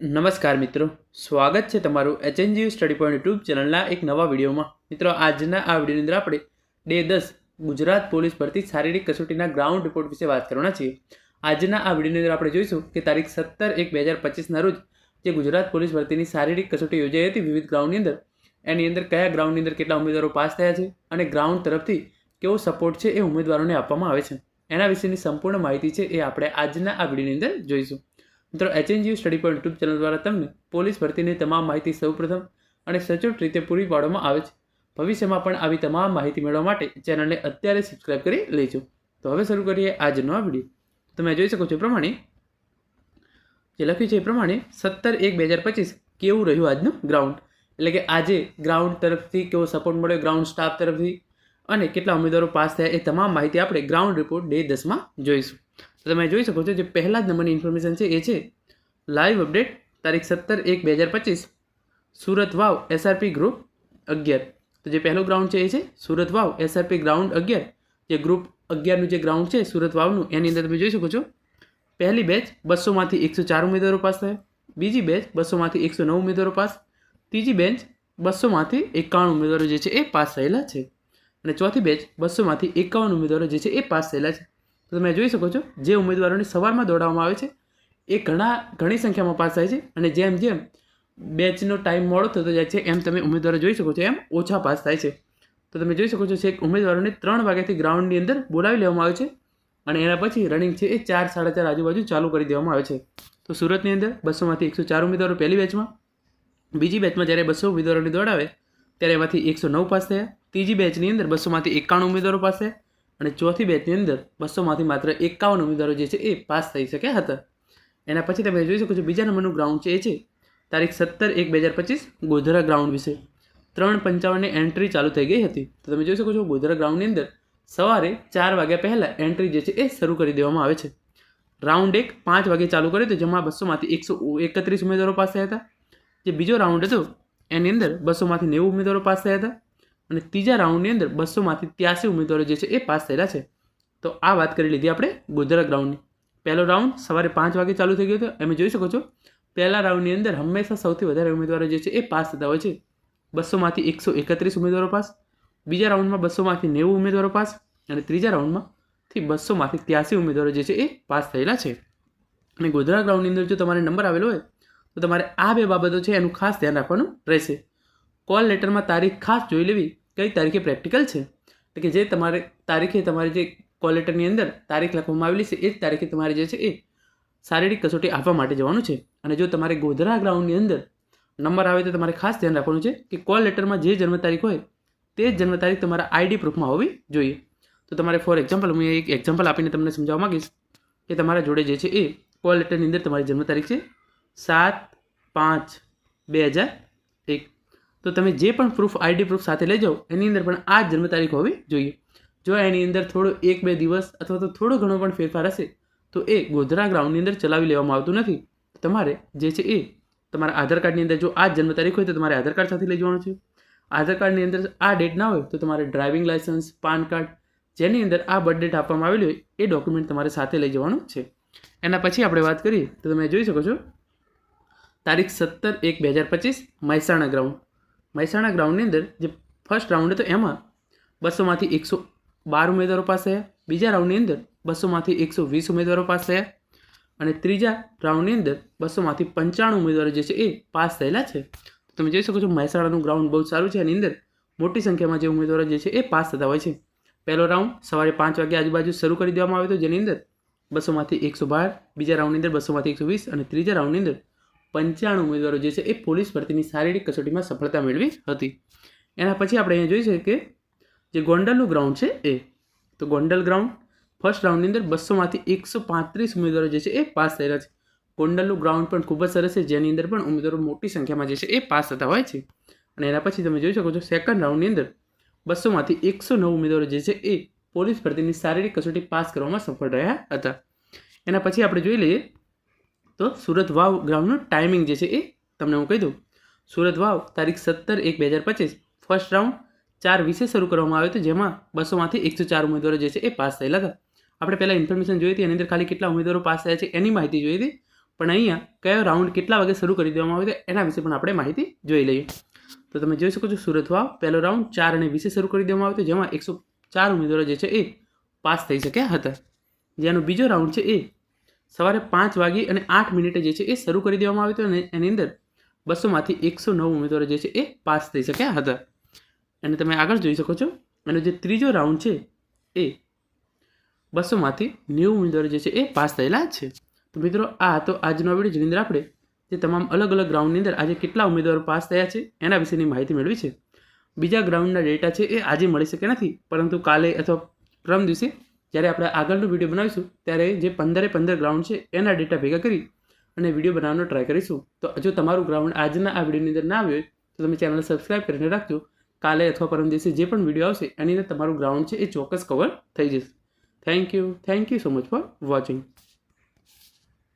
નમસ્કાર મિત્રો. સ્વાગત છે તમારું એચએનજીયુ સ્ટડી પોઈન્ટ યુટ્યુબ ચેનલના એક નવા વિડીયોમાં. મિત્રો, આજના આ વિડીયોની અંદર આપણે ડે દસ ગુજરાત પોલીસ ભરતી શારીરિક કસોટીના ગ્રાઉન્ડ રિપોર્ટ વિશે વાત કરવાના છીએ. આજના આ વિડીયોની અંદર આપણે જોઈશું કે તારીખ સત્તર એક બે હજાર પચીસના રોજ જે ગુજરાત પોલીસ ભરતીની શારીરિક કસોટી યોજાઈ હતી વિવિધ ગ્રાઉન્ડની અંદર. એની અંદર કયા ગ્રાઉન્ડની અંદર કેટલા ઉમેદવારો પાસ થયા છે અને ગ્રાઉન્ડ તરફથી કેવો સપોર્ટ છે એ ઉમેદવારોને આપવામાં આવે છે. એના વિશેની સંપૂર્ણ માહિતી છે એ આપણે આજના આ વિડીયોની અંદર જોઈશું. મિત્રો એચએનજીયુ સ્ટડી પર યુટ્યુબ ચેનલ દ્વારા તમને પોલીસ ભરતીની તમામ માહિતી સૌપ્રથમ અને સચોટ રીતે પૂરી પાડવામાં આવે છે. ભવિષ્યમાં પણ આવી તમામ માહિતી મેળવવા માટે ચેનલને અત્યારે સબસ્ક્રાઇબ કરી લેજો. તો હવે શરૂ કરીએ આજનો આ વીડિયો તમે જોઈ શકો છો પ્રમાણે, જે લખ્યું છે એ પ્રમાણે સત્તર એક બે હજાર પચીસ કેવું રહ્યું આજનું ગ્રાઉન્ડ એટલે કે આજે ગ્રાઉન્ડ તરફથી કેવો સપોર્ટ મળ્યો ગ્રાઉન્ડ સ્ટાફ તરફથી અને કેટલા ઉમેદવારો પાસ થયા એ તમામ માહિતી આપણે ગ્રાઉન્ડ રિપોર્ટ ડે દસમાં જોઈશું. તો તમે જોઈ શકો છો જે પહેલા જ નંબરની ઇન્ફોર્મેશન છે એ છે. લાઈવ અપડેટ તારીખ સત્તર એક બે હજાર પચીસ. સુરત વાવ એસઆરપી ગ્રુપ અગિયાર. તો જે પહેલું ગ્રાઉન્ડ છે એ છે સુરત વાવ એસઆરપી ગ્રાઉન્ડ અગિયાર. જે ગ્રુપ અગિયારનું જે ગ્રાઉન્ડ છે સુરત વાવનું, એની અંદર તમે જોઈ શકો છો. પહેલી બેચ બસોમાંથી એકસો ચાર ઉમેદવારો પાસ થયા. બીજી બેચ બસોમાંથી એકસો નવ ઉમેદવારો પાસ. ત્રીજી બેન્ચ બસોમાંથી એકાવન ઉમેદવારો જે છે એ પાસ થયેલા છે. અને ચોથી બેચ બસોમાંથી એકાવન ઉમેદવારો જે છે એ પાસ થયેલા છે. તો તમે જોઈ શકો છો, જે ઉમેદવારોને સવારમાં દોડાવવામાં આવે છે, એ ઘણા, ઘણી સંખ્યામાં પાસ થાય છે અને જેમ જેમ બેચનો ટાઈમ મોડો થતો જાય છે, એમ તમે ઉમેદવારો જોઈ શકો છો, એમ ઓછા પાસ થાય છે. તો તમે જોઈ શકો છો, છેક ઉમેદવારોને ત્રણ વાગ્યાથી ગ્રાઉન્ડની અંદર બોલાવી લેવામાં આવે છે અને એના પછી રનિંગ છે એ ચાર, સાડા ચાર આજુબાજુ ચાલુ કરી દેવામાં આવે છે. તો સુરતની અંદર બસોમાંથી એકસો ચાર ઉમેદવારો પહેલી બેચમાં બીજી બેચમાં જ્યારે બસો ઉમેદવારોને દોડાવે, ત્યારે એમાંથી એકસો નવ પાસ થયા. ત્રીજી બેચની અંદર બસોમાંથી એકાણું ઉમેદવારો પાસ અને ચોથી બેચની અંદર બસોમાંથી માત્ર એકાવન ઉમેદવારો જે છે એ પાસ થઈ શક્યા હતા. એના પછી તમે જોઈ શકો છો બીજા નંબરનું ગ્રાઉન્ડ છે એ છે તારીખ સત્તર એક બે હજાર પચીસ ગોધરા ગ્રાઉન્ડ વિશે. ત્રણ પંચાવનની એન્ટ્રી ચાલુ થઈ ગઈ હતી. તો તમે જોઈ શકો છો ગોધરા ગ્રાઉન્ડની અંદર સવારે ચાર વાગ્યા પહેલાં એન્ટ્રી જે છે એ શરૂ કરી દેવામાં આવે છે. રાઉન્ડ એક પાંચ વાગે ચાલુ કર્યો હતો, જેમાં બસોમાંથી એકસો એકત્રીસ ઉમેદવારો પાસ થયા હતા. જે બીજો રાઉન્ડ હતો, એની અંદર બસોમાંથી નેવું ઉમેદવારો પાસ થયા હતા. અને ત્રીજા રાઉન્ડની અંદર બસોમાંથી ત્યાસી ઉમેદવારો જે છે એ પાસ થયેલા છે. તો આ વાત કરી લીધી આપણે ગોધરા ગ્રાઉન્ડની. પહેલો રાઉન્ડ સવારે પાંચ વાગે ચાલુ થઈ ગયો હતો. એમ જોઈ શકો છો, પહેલા રાઉન્ડની અંદર હંમેશા સૌથી વધારે ઉમેદવારો જે છે એ પાસ થતા હોય છે. બસોમાંથી એકસો એકત્રીસ ઉમેદવારો પાસ, બીજા રાઉન્ડમાં બસોમાંથી નેવું ઉમેદવારો પાસ અને ત્રીજા રાઉન્ડમાંથી બસોમાંથી ત્યાસી ઉમેદવારો જે છે એ પાસ થયેલા છે. અને ગોધરા ગ્રાઉન્ડની અંદર જો તમારે નંબર આવેલો હોય, તો તમારે આ બે બાબતો છે એનું ખાસ ધ્યાન રાખવાનું રહેશે. કોલ લેટરમાં તારીખ ખાસ જોઈ લેવી કઈ તારીખે પ્રેક્ટિકલ છે? એટલે કે જે તમારે તારીખે તમારે જે કોલ લેટરની અંદર તારીખ લખવામાં આવેલી છે, એ જ તારીખે તમારે જે છે એ શારીરિક કસોટી આપવા માટે જવાનું છે. અને જો તમારે ગોધરા ગ્રાઉન્ડની અંદર નંબર આવે તો તમારે ખાસ ધ્યાન રાખવાનું છે કે કોલ લેટરમાં જે જન્મ તારીખ હોય, તે જ જન્મ તારીખ તમારા આઈડી પ્રૂફમાં હોવી જોઈએ. તો તમારે ફોર એક્ઝામ્પલ હું એક એક્ઝામ્પલ આપીને તમને સમજાવવા માગીશ કે તમારા જોડે જે છે એ કોલ લેટરની અંદર તમારી જન્મ તારીખ છે સાત પાંચ બે હજાર એક. તો તમે જે પણ પ્રૂફ આઈડી પ્રૂફ સાથે લઈ જાઓ, એની અંદર પણ આ જન્મ તારીખ હોવી જોઈએ. જો એની અંદર થોડો એક બે દિવસ અથવા તો થોડો ઘણો પણ ફેરફાર હશે, તો એ ગોધરા ગ્રાઉન્ડની અંદર ચલાવી લેવામાં આવતું નથી. તમારે જે છે એ તમારા આધાર કાર્ડની અંદર જો આ જન્મ તારીખ હોય તો તમારે આધાર કાર્ડ સાથે લઈ જવાનું છે. આધાર કાર્ડની અંદર આ ડેટ ના હોય તો તમારે ડ્રાઇવિંગ લાઇસન્સ પાન કાર્ડ જેની અંદર આ બર્થ ડેટ આપવામાં આવેલી હોય, એ ડોક્યુમેન્ટ તમારે સાથે લઈ જવાનું છે. એના પછી આપણે વાત કરીએ તો તમે જોઈ શકો છો. તારીખ સત્તર એક બે હજાર પચીસ મહેસાણા ગ્રાઉન્ડ મહેસાણા ગ્રાઉન્ડની અંદર જે ફર્સ્ટ રાઉન્ડ હતો એમાં બસોમાંથી એકસો બાર ઉમેદવારો પાસ બીજા રાઉન્ડની અંદર બસોમાંથી એકસો વીસ ઉમેદવારો પાસ અને ત્રીજા રાઉન્ડની અંદર બસોમાંથી પંચાણું ઉમેદવારો જે છે એ પાસ થયેલા છે. તમે જોઈ શકો છો મહેસાણાનું ગ્રાઉન્ડ બહુ સારું છે. એની અંદર મોટી સંખ્યામાં જે ઉમેદવારો જે છે એ પાસ થતા હોય છે. પહેલો રાઉન્ડ સવારે પાંચ વાગે આજુબાજુ શરૂ કરી દેવામાં આવ્યો હતો. જેની અંદર બસોમાંથી એકસો બાર, બીજા રાઉન્ડની અંદર બસોમાંથી એકસો વીસ અને ત્રીજા રાઉન્ડની અંદર પંચાણું ઉમેદવારો જે છે એ પોલીસ ભરતીની શારીરિક કસોટીમાં સફળતા મેળવી હતી. એના પછી આપણે અહીંયા જોઈ છે કે જે ગોંડલનું ગ્રાઉન્ડ છે એ, તો ગોંડલ ગ્રાઉન્ડ ફર્સ્ટ રાઉન્ડની અંદર બસોમાંથી એકસો પાંત્રીસ ઉમેદવારો જે છે એ પાસ થયેલા છે. ગોંડલનું ગ્રાઉન્ડ પણ ખૂબ જ સરસ છે, જેની અંદર પણ ઉમેદવારો મોટી સંખ્યામાં જે છે એ પાસ થતા હોય છે. અને એના પછી તમે જોઈ શકો છો સેકન્ડ રાઉન્ડની અંદર બસોમાંથી એકસો નવ ઉમેદવારો જે છે એ પોલીસ ભરતીની શારીરિક કસોટી પાસ કરવામાં સફળ રહ્યા હતા. એના પછી આપણે જોઈ લઈએ તો સુરત વાવ ગ્રાઉન્ડનું ટાઈમિંગ જે છે એ તમને હું કહી દઉં. સુરત વાવ, તારીખ સત્તર એક બે હજાર પચીસ. ફર્સ્ટ રાઉન્ડ ચાર વિશે શરૂ કરવામાં આવ્યો હતો, જેમાં બસોમાંથી એકસો ચાર ઉમેદવારો જે છે એ પાસ થયેલા હતા. આપણે પહેલાં ઇન્ફોર્મેશન જોઈ હતી, એની અંદર ખાલી કેટલા ઉમેદવારો પાસ થયા છે એની માહિતી જોઈ હતી. પણ અહીંયા કયો રાઉન્ડ કેટલા વાગે શરૂ કરી દેવામાં આવે હતો એના વિશે પણ આપણે માહિતી જોઈ લઈએ. તો તમે જોઈ શકો છો, સુરત વાવ, પહેલો રાઉન્ડ ચાર અને વીસે શરૂ કરી દેવામાં આવ્યો હતો, જેમાં એકસો ચાર ઉમેદવારો જે છે એ પાસ થઈ શક્યા હતા. જેનો બીજો રાઉન્ડ છે એ સવારે પાંચ વાગી અને આઠ મિનિટે જે છે એ શરૂ કરી દેવામાં આવ્યું તો એની અંદર બસોમાંથી એકસો નવ ઉમેદવારો જે છે એ પાસ થઈ શક્યા હતા. અને તમે આગળ જોઈ શકો છો અને જે ત્રીજો રાઉન્ડ છે એ બસોમાંથી નેવું ઉમેદવારો જે છે એ પાસ થયેલા છે. તો મિત્રો, આ હતો આજનો વીડિયો જેની અંદર આપણે જે તમામ અલગ અલગ ગ્રાઉન્ડની અંદર આજે કેટલા ઉમેદવારો પાસ થયા છે એના વિશેની માહિતી મેળવી છે. બીજા ગ્રાઉન્ડના ડેટા છે એ આજે મળી શકે નથી, પરંતુ કાલે અથવા પરમ દિવસે જ્યારે આપણે આગળનો વીડિયો બનાવીશું, ત્યારે જે પંદરે પંદર ગ્રાઉન્ડ છે, એના ડેટા ભેગા કરી અને વીડિયો બનાવવાનો ટ્રાય કરીશું. તો જો તમારું ગ્રાઉન્ડ આજના આ વિડીયોની અંદર ના આવ્યો તો તમે ચેનલ સબસ્ક્રાઈબ કરીને રાખજો. કાલે અથવા પરમ દિવસે જે પણ વીડિયો આવશે, એની અંદર તમારું ગ્રાઉન્ડ છે એ ચોક્કસ કવર થઈ જશે. Thank you thank you so much for watching